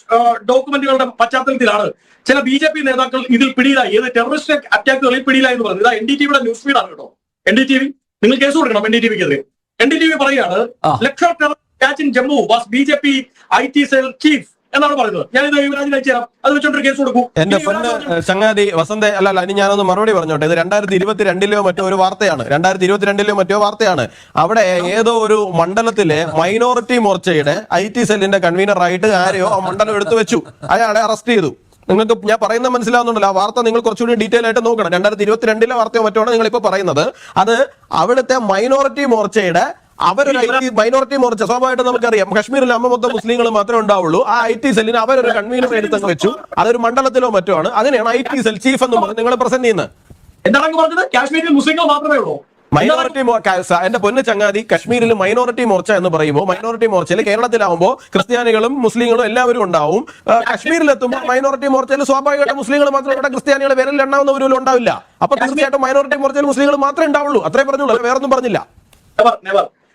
ഡോക്യുമെന്റുകളുടെ പശ്ചാത്തലത്തിലാണ്. ചില ബി ജെ പി നേതാക്കൾ ഇതിൽ പിടിയിലായി. ഏത് ടെററിസ്റ്റ് അറ്റാക്കുകളിൽ പിടിയിലായി എന്ന് പറഞ്ഞത്. ഇതാ എൻ ഡി ടിവിയുടെ ന്യൂസ് ഫീഡാണ് കേട്ടോ. എൻ ഡി ടി വി നിങ്ങൾ കേസ് കൊടുക്കണം എൻ ഡി ടി വിക്കെതിരെ എൻ ഡി ടി വി പറയുകയാണ് ലക്ഷ terror catch in Jammu was B J P I T cell chief എന്നാണ് പറയുന്നത്. ഞാൻ ഇത് യുവരാജിന് അയച്ചു തരാം. അത് വെച്ചോണ്ട് കേസ് കൊടുക്കും. എന്റെ പറഞ്ഞു, ചങ്ങാതി വസന്ത അല്ല അല്ല ഇനി ഞാനൊന്ന് മറുപടി പറഞ്ഞോട്ടെ. ഇത് രണ്ടായിരത്തി ഇരുപത്തിരണ്ടിലോ മറ്റോ ഒരു വാർത്തയാണ്. രണ്ടായിരത്തി ഇരുപത്തിരണ്ടിലോ മറ്റോ വാർത്തയാണ്. അവിടെ ഏതോ ഒരു മണ്ഡലത്തിലെ മൈനോറിറ്റി മോർച്ചയുടെ ഐ ടി സെല്ലിന്റെ കൺവീനർ ആയിട്ട് ആരെയോ ആ മണ്ഡലം എടുത്തു വെച്ചു. അയാളെ അറസ്റ്റ് ചെയ്തു. നിങ്ങൾക്ക് ഞാൻ പറയുന്നത് മനസ്സിലാവുന്നുണ്ടല്ലോ. ആ വാർത്ത നിങ്ങൾ കുറച്ചുകൂടി ഡീറ്റെയിൽ ആയിട്ട് നോക്കണം. രണ്ടായിരത്തി ഇരുപത്തിരണ്ടിലെ വാർത്തയോ മറ്റോ ആണ് നിങ്ങൾ ഇപ്പൊ പറയുന്നത്? അത് അവിടുത്തെ മൈനോറിറ്റി മോർച്ചയുടെ അവരൊരു ഐ ടി മൈനോറിറ്റി മോർച്ച. സ്വാഭാവികമായിട്ട് നമുക്കറിയാം. കശ്മീരിൽ അമ്മ മൊത്തം മുസ്ലിങ്ങൾ മാത്രമേ ഉണ്ടാവുള്ളൂ. ആ ഐ ടി സെല്ലിന് അവരൊരു കൺവീനർ എടുത്തങ്ങ് വെച്ചു. അതൊരു മണ്ഡലത്തിലോ മറ്റോ ആണ്. അതിനെയാണ് ഐ ടി സെൽ ചീഫ് എന്ന് പറഞ്ഞ് നിങ്ങൾ പ്രസന്റ് ചെയ്യുന്നത്? എന്താണ് പറഞ്ഞത്? കാശ്മീരിൽ മുസ്ലിങ്ങൾ മാത്രമേ ഉള്ളൂ. മൈനോറിറ്റി എന്റെ പൊന്ന് ചങ്ങാതി കശ്മീരിൽ മൈനോറിറ്റി മോർച്ച എന്ന് പറയുമ്പോൾ മൈനോറിറ്റി മോർച്ചയിൽ കേരളത്തിലാവുമ്പോൾ ക്രിസ്ത്യാനികളും മുസ്ലിങ്ങളും എല്ലാവരും ഉണ്ടാവും. കശ്മീരിൽ എത്തുമ്പോൾ മൈനോറിറ്റി മോർച്ചയിൽ സ്വാഭാവികമായിട്ട് മുസ്ലിങ്ങൾ മാത്രം ഇവിടെ ക്രിസ്ത്യാനികൾ വിരലിൽ എണ്ണാവുന്നവരും ഉണ്ടാവില്ല. അപ്പൊ തീർച്ചയായിട്ടും മൈനോറിറ്റി മോർച്ചയിൽ മുസ്ലിങ്ങൾ മാത്രമേ ഉണ്ടാവുള്ളൂ. അത്രേ പറഞ്ഞുള്ളൂ. വേറൊന്നും പറഞ്ഞില്ല.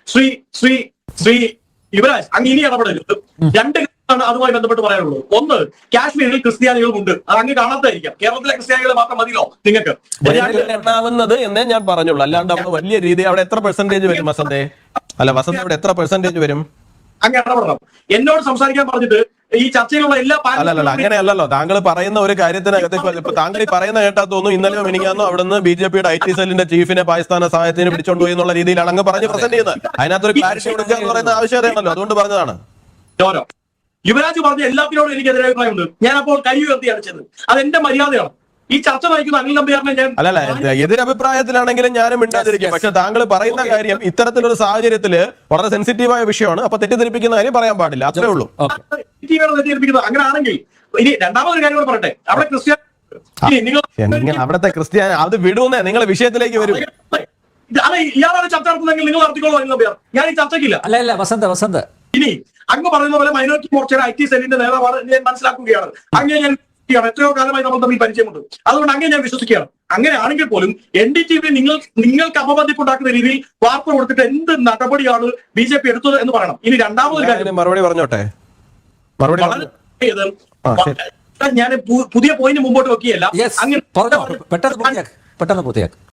ശ്രീ ശ്രീ ശ്രീ യുവരാജ് അങ്ങ് ഇനി ഇടപെടരുത്. രണ്ട് ാണ് അതുമായി ബന്ധപ്പെട്ട് പറയാനുള്ളത്. ഒന്ന് കാശ്മീരിൽ ക്രിസ്ത്യാനികളും ഉണ്ട്. അത് അങ്ങ് കാണാത്തായിരിക്കാം. കേരളത്തിലെ ക്രിസ്ത്യാനികൾ മാത്രം മതിയോ നിങ്ങൾക്ക്. എണ്ണാവുന്നത് എന്നേ ഞാൻ പറഞ്ഞുള്ളൂ അല്ലാണ്ട് അവിടെ വലിയ രീതി അവിടെ എത്ര പെർസെന്റേജ് വരും വസന്തേ? അല്ല വസന്ത അവിടെ എത്ര പെർസെന്റേജ് വരും? അങ്ങ് ഇടപെടണം. എന്നോട് സംസാരിക്കാൻ പറഞ്ഞിട്ട് ഈ ചർച്ചയിലുള്ള എല്ലാ അല്ലല്ല അങ്ങനെയല്ലല്ലോ. താങ്കൾ പറയുന്ന ഒരു കാര്യത്തിനകത്ത് താങ്കൾ ഈ പറയുന്ന കേട്ടാ തോന്നുന്നു ഇന്നലെ മിനിങ്ങാന്നോ അവിടുന്ന് ബി ജെ പിയുടെ ഐ ടി സെല്ലിന്റെ ചീഫിനെ പാകിസ്ഥാന സഹായത്തിന് പിടിച്ചോണ്ട് പോയി എന്നുള്ള രീതിയിലാണ് അങ്ങ് പറഞ്ഞ് പ്രസന്റ് ചെയ്യുന്നത്. അതിനകത്തൊരു ക്ലാരിറ്റി കൊടുക്കുക എന്ന് പറയുന്ന ആവശ്യകതയാണല്ലോ അതുകൊണ്ട് പറഞ്ഞതാണ്. യുവരാജ് പറഞ്ഞ എല്ലാത്തിനോടും എനിക്ക് എതിരഭിപ്രായമുണ്ട്. ഞാൻ അപ്പോൾ കൈ ഉയർത്തി അടിച്ചത്. അത് എന്റെ മര്യാദയാണ്. ഈ ചർച്ച നയിക്കുന്ന അനിൽ നമ്പ്യാറിനെ ഞാൻ അല്ലല്ല ഇത് എതിരഭിപ്രായത്തിലാണെങ്കിലും ഞാനും മിണ്ടാതിരിക്കും. പക്ഷെ താങ്കൾ പറയുന്ന കാര്യം ഇത്തരത്തിലൊരു സാഹചര്യത്തിൽ വളരെ സെൻസിറ്റീവായ വിഷയമാണ്. അപ്പൊ തെറ്റിദ്ധരിപ്പിക്കുന്ന കാര്യം പറയാൻ പാടില്ല. അത്രേ ഉള്ളൂ. അങ്ങനെയാണെങ്കിൽ തെറ്റിദ്ധരിപ്പിക്കുന്നത്? അങ്ങനെ ആണെങ്കിൽ ഇനി രണ്ടാമതൊരു കാര്യം കൂടെ പറയട്ടെ. അവിടെ ക്രിസ്ത്യാനി അവിടുത്തെ അത് വിടുന്നേ. നിങ്ങൾ വിഷയത്തിലേക്ക് വരും. അല്ല ഇയാളാണ് ചർച്ച നടത്തുന്നതെങ്കിൽ നിങ്ങൾ നടത്തിക്കോളൂ അനിൽ നമ്പ്യാർ. ഞാൻ ഈ ചർച്ചയ്ക്കില്ല. അല്ല അല്ല വസന്ത വസന്ത്. ഇനി അങ്ങ് പറയുന്ന പോലെ മൈനോറിറ്റി മോർച്ചയുടെ ഐ ടി സെല്ലിന്റെ നേതാവാണ് ഞാൻ മനസ്സിലാക്കുകയാണ്. അങ്ങനെ ഞാൻ വിശ്വസിക്കുകയാണ്. എത്രയോ കാലമായി നമ്മൾ തമ്മിൽ പരിചയമുണ്ട്. അതുകൊണ്ട് അങ്ങനെ ഞാൻ വിശ്വസിക്കുകയാണ്. അങ്ങനെ ആണെങ്കിൽ പോലും എൻ ഡി ടി വി നിങ്ങൾ നിങ്ങൾക്ക് അപമതിപ്പുണ്ടാക്കുന്ന രീതിയിൽ വാർത്ത കൊടുത്തിട്ട് എന്ത് നടപടിയാണ് ബി ജെ പി എടുത്തത് എന്ന് പറയണം. ഇനി രണ്ടാമതൊരു ഞാൻ കാര്യം ഇതിന് മറുപടി പറഞ്ഞോട്ടെ. ഞാൻ പുതിയ പോയിന്റ് മുമ്പോട്ട് വെക്കുകയല്ല. അങ്ങനെ പറഞ്ഞോ. പെട്ടെന്ന് പൂർത്തിയാക്ക്. പെട്ടെന്ന് പൂർത്തിയാക്ക്.